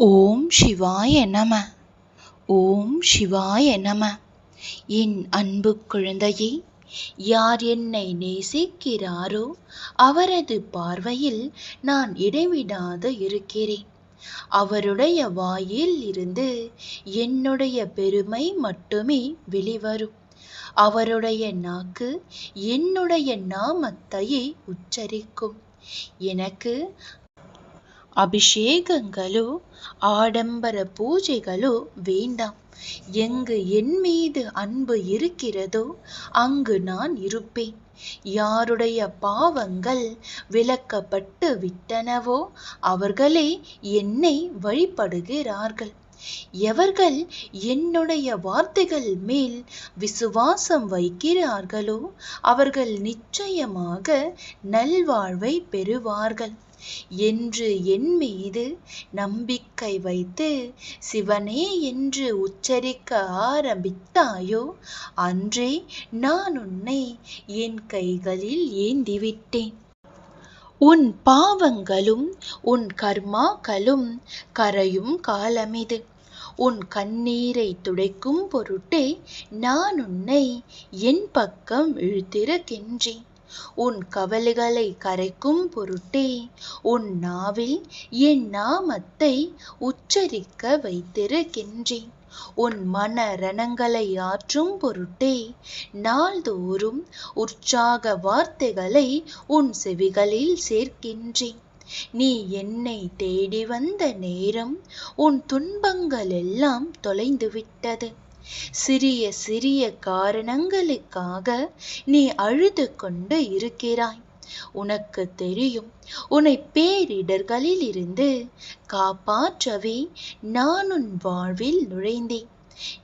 ஓம் சிவாய நம. ஓம் சிவாய நம. என் அன்பு குழந்தையே யார் என்னை நேசிக்கிறாரோ அவரது பார்வையில் நான் இடைவிடாது இருக்கிறேன். அவருடைய வாயில் இருந்து என்னுடைய பெருமை மட்டுமே வெளிவரும். அவருடைய நாக்கு என்னுடைய நாமத்தையே உச்சரிக்கும். எனக்கு அபிஷேகங்களோ ஆடம்பர பூஜைகளோ வேண்டாம். எங்கு என் மீது அன்பு இருக்கிறதோ அங்கு நான் இருப்பேன். யாருடைய பாவங்கள் விலக்கப்பட்டு விட்டனவோ அவர்களே என்னை வழிபடுகிறார்கள். எவர்கள் என்னுடைய வார்த்தைகள் மேல் விசுவாசம் வைக்கிறார்களோ அவர்கள் நிச்சயமாக நல்வாழ்வை பெறுவார்கள். என்று என் மீது நம்பிக்கை வைத்து சிவனே என்று உச்சரிக்க ஆரம்பித்தாயோ அன்றே நான் உன்னை என் கைகளில் ஏந்திவிட்டேன். உன் பாவங்களும் உன் கர்மாக்களும் கரையும் காலமிது. உன் கண்ணீரை துடைக்கும் பொருட்டே நான் உன்னை என் பக்கம் இழுத்திருக்கின்றேன் உன் கவலைகளை கரைக்கும் பொருட்டே உன் நாவில் என் நாமத்தை உச்சரிக்க வைத்திருக்கின்றேன் உன் மன ரணங்களை ஆற்றும் பொருட்டே நாள்தோறும் உற்சாக வார்த்தைகளை உன் செவிகளில் சேர்க்கின்றேன். நீ என்னை தேடி வந்த நேரம் உன் துன்பங்கள் எல்லாம் தொலைந்துவிட்டது. சிறிய சிறிய காரணங்களுக்காக நீ அழுது கொண்டு இருக்கிறாய். உனக்கு தெரியும் உன்னை பேரிடர்களில் இருந்து காப்பாற்றவே நான் உன் வாழ்வில் நுழைந்தேன்.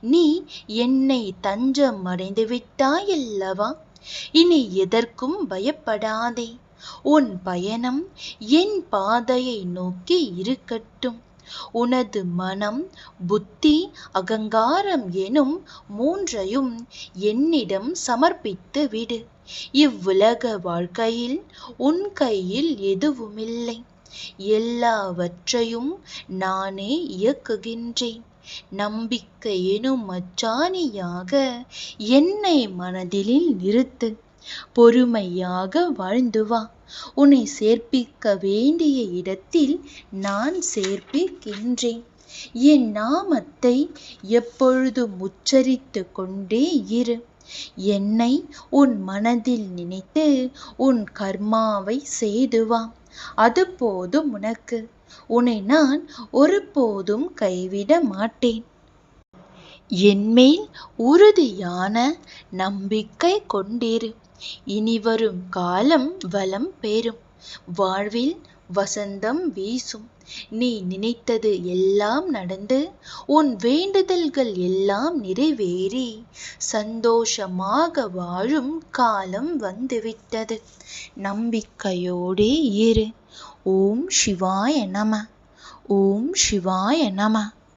நீ என்னை தஞ்சம் அடைந்து விட்டாயல்லவா இனி எதற்கும் பயப்படாதே. உன் பயணம் என் பாதையை நோக்கி இருக்கட்டும். உனது மனம் புத்தி அகங்காரம் எனும் மூன்றையும் என்னிடம் சமர்ப்பித்து விடு. இவ்வுலக வாழ்க்கையில் உன் கையில் எதுவுமில்லை. எல்லாவற்றையும் நானே இயக்குகின்றேன். நம்பிக்கை எனும் அச்சாணியாக என்னை மனதிலில் நிறுத்து. பொறுமையாக வாழ்ந்து வா. உன்னை சேர்ப்பிக்க வேண்டிய இடத்தில் நான் சேர்ப்பிக்கின்றேன். என் நாமத்தை எப்பொழுதும் உச்சரித்து கொண்டே இரு. என்னை உன் மனதில் நினைத்து உன் கர்மாவை செய்துவா அது போதும் உனக்கு. உன்னை நான் ஒருபோதும் கைவிட மாட்டேன். என்மேல் உறுதியான நம்பிக்கை கொண்டிரு. இனிவரும் காலம் வளம் பெறும். வாழ்வில் வசந்தம் வீசும். நீ நினைத்தது எல்லாம் நடந்து உன் வேண்டுதல்கள் எல்லாம் நிறைவேறி சந்தோஷமாக வாழும் காலம் வந்துவிட்டது. நம்பிக்கையோடே இரு. ஓம் சிவாய நம. ஓம் சிவாய நம.